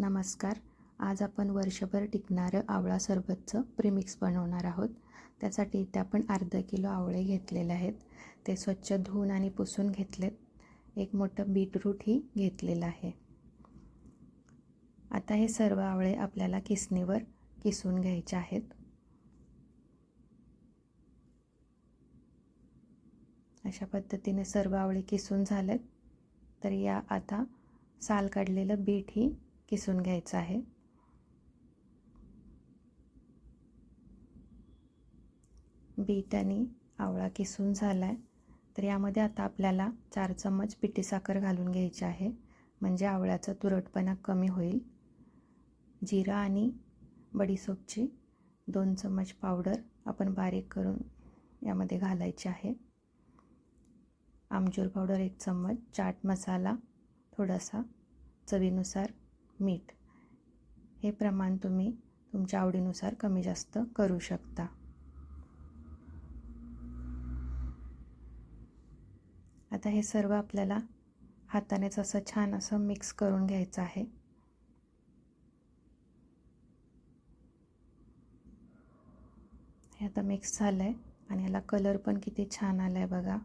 नमस्कार. आज आपण वर्षभर टिकणारं आवळा सरबतचं प्रीमिक्स बनवणार आहोत. त्यासाठी इथे आपण अर्धा किलो आवळे घेतलेले आहेत. ते स्वच्छ धुवून आणि पुसून घेतलेत. एक मोठं बीटरूटही घेतलेलं आहे. आता हे सर्व आवळे आपल्याला किसणीवर किसून घ्यायचे आहेत. अशा पद्धतीने सर्व आवळे किसून झालेत. तर या आता साल काढलेलं बीटही किसून घ्यायचं आहे. बीट आणि आवळा किसून झाला आहे तर यामध्ये आता आपल्याला चार चम्मच पिठी साखर घालून घ्यायची आहे. म्हणजे आवळ्याचा तुरटपणा कमी होईल. जिरा आणि बडीसोपची दोन चम्मच पावडर आपण बारीक करून यामध्ये घालायची आहे. आमचूर पावडर एक चम्मच चाट मसाला थोडासा चवीनुसार मीठ. हे प्रमाण तुम्ही तुमच्या आवडीनुसार कमी जास्त करू शकता. आता हे सर्व आपल्याला हातानेच असं छान असं मिक्स करून घ्यायचं आहे. हे आता मिक्स झालं आहे आणि याला कलर पण किती छान आला आहे बघा.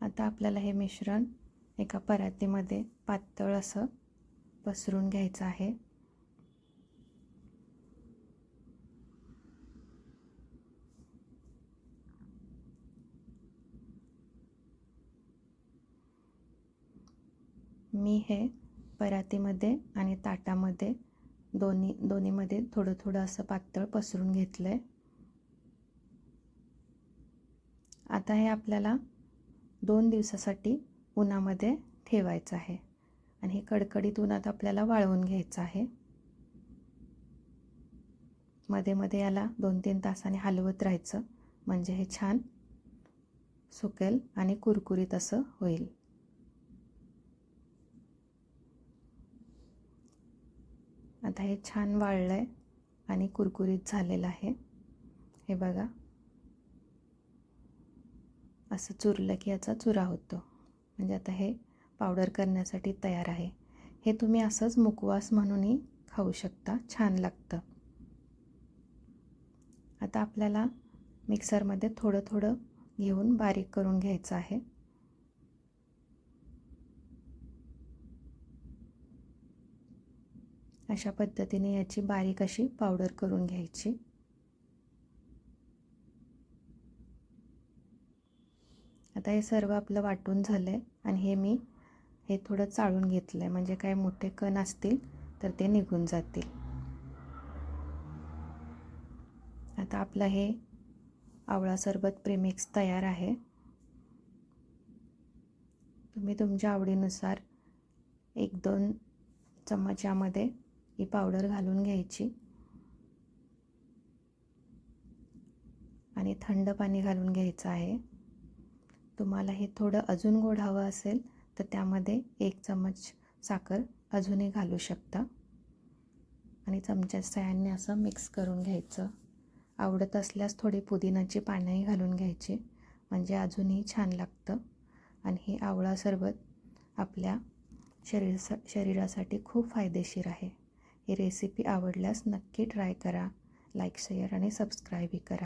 आता आपल्याला हे मिश्रण एका परातीमध्ये पातळ असं पसरून घ्यायचं आहे. मी हे परातीमध्ये आणि ताटामध्ये दोन्ही दोन्हीमध्ये थोडं थोडं असं पातळ पसरून घेतलं आहे आता हे आपल्याला दोन दिवसासाठी उन्हामध्ये ठेवायचं आहे. आणि हे कडकडीत उन्हात आपल्याला वाळवून घ्यायचं आहे. मध्ये मध्ये याला दोन तीन तासाने हलवत राहायचं. म्हणजे हे छान सुकेल आणि कुरकुरीत असं होईल. आता हे छान वाळलं आहे आणि कुरकुरीत झालेलं आहे. हे बघा. असं चुरलं की याचा चुरा होतो. म्हणजे आता हे पावडर करण्यासाठी तयार आहे. हे तुम्ही असंच मुकवास म्हणूनही खाऊ शकता. छान लागतं. आता आपल्याला मिक्सरमध्ये थोडं थोडं घेऊन बारीक करून घ्यायचं आहे. अशा पद्धतीने याची बारीक अशी पावडर करून घ्यायची. आता हे सर्व आपलं वाटून झालं आहे आणि हे मी हे थोडं चाळून घेतलं आहे म्हणजे काय मोठे कण असतील तर ते निघून जातील. आता आपलं हे आवळा सरबत प्रेमिक्स तयार आहे. तुम्ही तुमच्या आवडीनुसार एक दोन चम्मचामध्ये ही पावडर घालून घ्यायची. आणि थंड पाणी घालून घ्यायचं आहे. तुम्हाला हे थोडं अजून गोड हवं असेल तर त्यामध्ये एक चमच साखर अजूनही घालू शकता. आणि चमच्या सहाय्याने असं मिक्स करून घ्यायचं. आवडत असल्यास थोडी पुदिनाची पानंही घालून घ्यायची म्हणजे अजूनही छान लागतं. आणि हे आवळा सरबत आपल्या शरीर शरीरासाठी खूप फायदेशीर आहे. ही रेसिपी आवडल्यास नक्की ट्राय करा. लाईक शेअर आणि सबस्क्राईबही करा.